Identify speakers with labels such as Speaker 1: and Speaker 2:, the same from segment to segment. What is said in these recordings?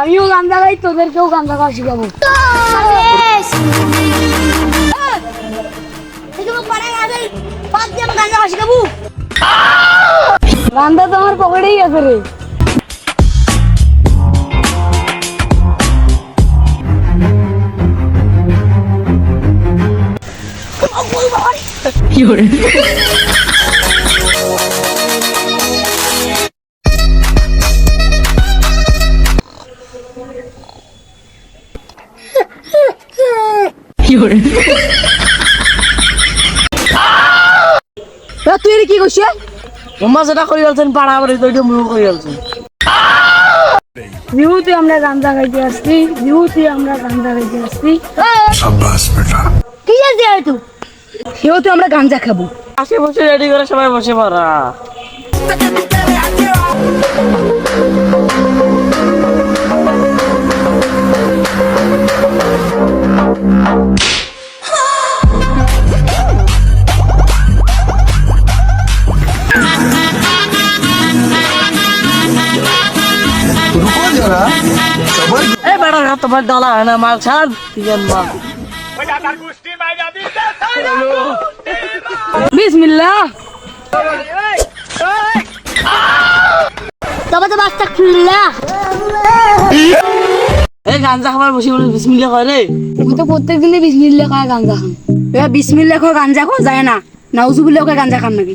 Speaker 1: আমিও গান্দা গাই তোদেরকেও গান্দা গাওয়া শিখাবো। গান্দা তো আমার পকেটেই আছে রে। তুই কি করছিস
Speaker 2: মামা যেটা করে যাচ্ছেন পাড়া বাড়ি তো মুখ করে যাচ্ছেন
Speaker 1: বিহুতে আমরা গান্দা গাইতে আসছি বিহুতে আমরা গান্দা গাইতে আসছি। কি আছে তুই সেও আমরা গাঞ্জা খাব।
Speaker 2: আশে বসে রেডি করে সবাই বসে পড়া। এই বেড়া হাত তোমার ডালা হয় না মাল ছাড়। তিন মাল
Speaker 1: বিসমিল্লাহ। তবে তো বাচ্চা খুললা
Speaker 2: গাঞ্জা খাবার বসে বলে বিসমিল্লা কয় রে
Speaker 1: আমি তো প্রত্যেক দিনই বিসমিল্লা কয় গাঞ্জা খান এবার বিসমিল্লা কয় গাঞ্জা খাওয়া যায় না? নাউজুবিল্লা কয় গাঞ্জা খান নাকি?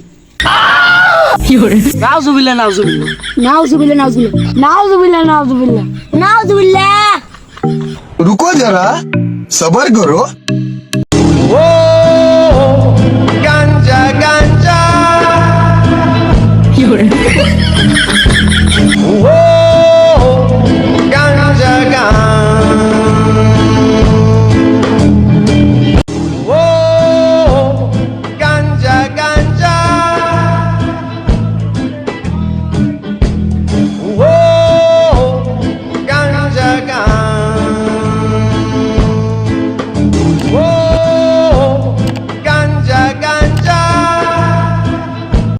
Speaker 2: নাউজুবিল্লা নাউজুবিল্লা
Speaker 1: নাউজুবিল্লা নাউজুবিল্লা নাউজুবিল্লা নাউজুবিল্লা নাউজুবিল্লা
Speaker 3: রুকো যারা সবার করো